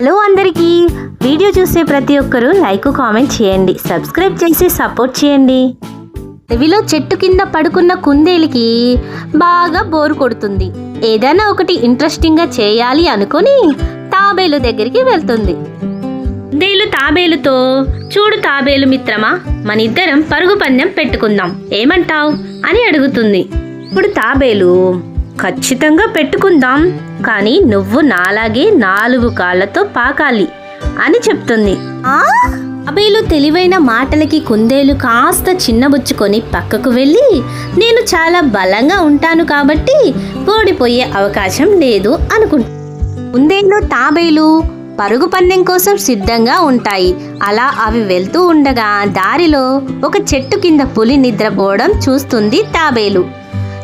Hello అందరికీ. Video చూసే ప్రతి ఒక్కరూ లైక్ కామెంట్ చేయండి. సబ్స్క్రైబ్ చేసి సపోర్ట్ చేయండి. అడవిలో చెట్టు కింద పడుకున్న కుందేలికి బాగా బోరు కొడుతుంది. ఏదైనా ఒకటి ఇంట్రెస్టింగ్గా చేయాలి అనుకొని తాబేలు దగ్గరికి వెళ్తుంది. కుందేలు తాబేలుతో చూడు తాబేలు మిత్రమా మన ఇద్దరం పరుగు పందెం పెట్టుకుందాం. ఏమంటావ్? అని అడుగుతుంది. ఇప్పుడు తాబేలు ఖచ్చితంగా పెట్టుకుందాం. కానీ నువ్వు నాలాగే నాలుగు కాళ్ళతో పాకాలి అని చెప్తుంది. తాబేలు తెలివైన మాటలకి కుందేలు కాస్త చిన్నబుచ్చుకొని పక్కకు వెళ్ళి నేను చాలా బలంగా ఉంటాను కాబట్టి ఓడిపోయే అవకాశం లేదు అనుకుంటా. కుందేలు తాబేలు పరుగు పందెం కోసం సిద్ధంగా ఉంటాయి. అలా అవి వెళ్తూ ఉండగా దారిలో ఒక చెట్టు కింద పులి నిద్రపోవడం చూస్తుంది తాబేలు.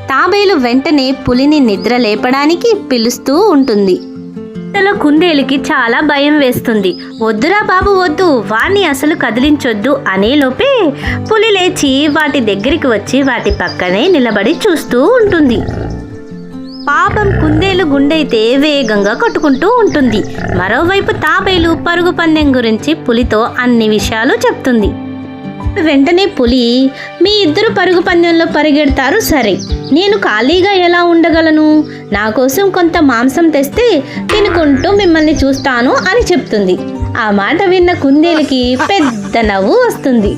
తాబేలు వెంటనే పులిని నిద్ర లేపడానికి పిలుస్తూ ఉంటుంది. ఇంతలో కుందేలుకి చాలా భయం వేస్తుంది. వద్దురా బాబు వద్దు వాణ్ణి అసలు కదిలించొద్దు అనేలోపే పులి లేచి వాటి దగ్గరికి వచ్చి వాటి పక్కనే నిలబడి చూస్తూ ఉంటుంది. పాపం కుందేలు గుండైతే వేగంగా కొట్టుకుంటూ ఉంటుంది. మరోవైపు తాబేలు పరుగు పందెం గురించి పులితో అన్ని విషయాలు చెప్తుంది. వెంటనే పులి మీ ఇద్దరు పరుగు పందెంలో పరిగెడతారు సరే. నేను ఖాళీగా ఎలా ఉండగలను? నా కోసం కొంత మాంసం తెస్తే తినుకుంటూ మిమ్మల్ని చూస్తాను అని చెప్తుంది. ఆ మాట విన్న కుందేలుకి పెద్ద నవ్వు వస్తుంది.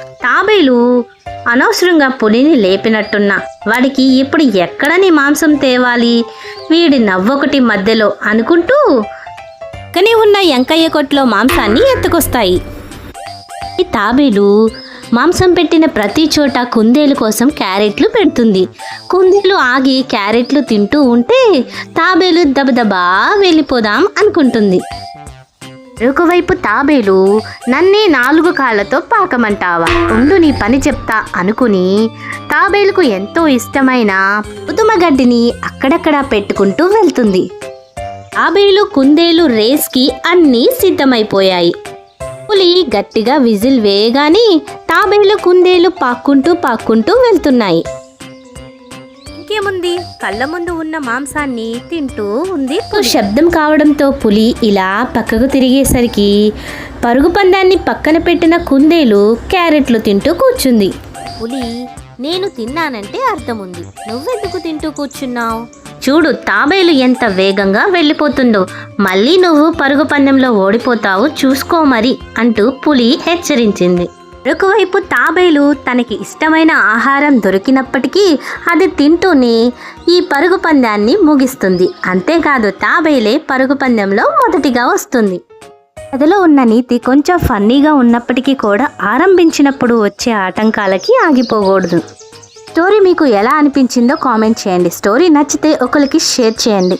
తాబేలు అనవసరంగా పులిని లేపినట్టున్నా వాడికి ఇప్పుడు ఎక్కడని మాంసం తేవాలి? వీడి నవ్వొకటి మధ్యలో అనుకుంటూ కానీ ఉన్న ఎంకయ్య కొట్లో మాంసాన్ని ఎత్తుకొస్తాయి. ఈ తాబేలు మాంసం పెట్టిన ప్రతి చోట కుందేలు కోసం క్యారెట్లు పెడుతుంది. కుందేలు ఆగి క్యారెట్లు తింటూ ఉంటే తాబేలు దబదబా వెళ్ళిపోదాం అనుకుంటుంది. మరొకవైపు తాబేలు నన్నే నాలుగు కాళ్ళతో పాకమంటావా? ఉండు నీ పని చెప్తా అనుకుని తాబేలుకు ఎంతో ఇష్టమైన ఉతుమగడ్డిని అక్కడక్కడా పెట్టుకుంటూ వెళ్తుంది. తాబేలు కుందేలు రేస్కి అన్నీ సిద్ధమైపోయాయి. పులి గట్టిగా విజిల్ వేయగానే తాబేలు కుందేలు పాక్కుంటూ పాక్కుంటూ వెళ్తున్నాయి. ఇంకేముంది? కళ్ళ ముందు ఉన్న మాంసాన్ని తింటూ ఉంది. శబ్దం కావడంతో పులి ఇలా పక్కకు తిరిగేసరికి పరుగు పందాన్ని పక్కన పెట్టిన కుందేలు క్యారెట్లు తింటూ కూర్చుంది. పులి నేను తిన్నానంటే అర్థం ఉంది నువ్వెందుకు తింటూ కూర్చున్నావు? చూడు తాబేలు ఎంత వేగంగా వెళ్ళిపోతుందో. మళ్ళీ నువ్వు పరుగు పందెంలో ఓడిపోతావు చూసుకో మరి అంటూ పులి హెచ్చరించింది. మరొకవైపు తాబేలు తనకి ఇష్టమైన ఆహారం దొరికినప్పటికీ అది తింటూనే ఈ పరుగు పందాన్ని ముగిస్తుంది. అంతేకాదు తాబేలే పరుగు పందెంలో మొదటిగా వస్తుంది. కథలో ఉన్న నీతి కొంచెం ఫన్నీగా ఉన్నప్పటికీ కూడా ఆరంభించినప్పుడు వచ్చే ఆటంకాలకి ఆగిపోకూడదు. స్టోరీ మీకు ఎలా అనిపించిందో కామెంట్ చేయండి. స్టోరీ నచ్చితే ఒకరికి షేర్ చేయండి.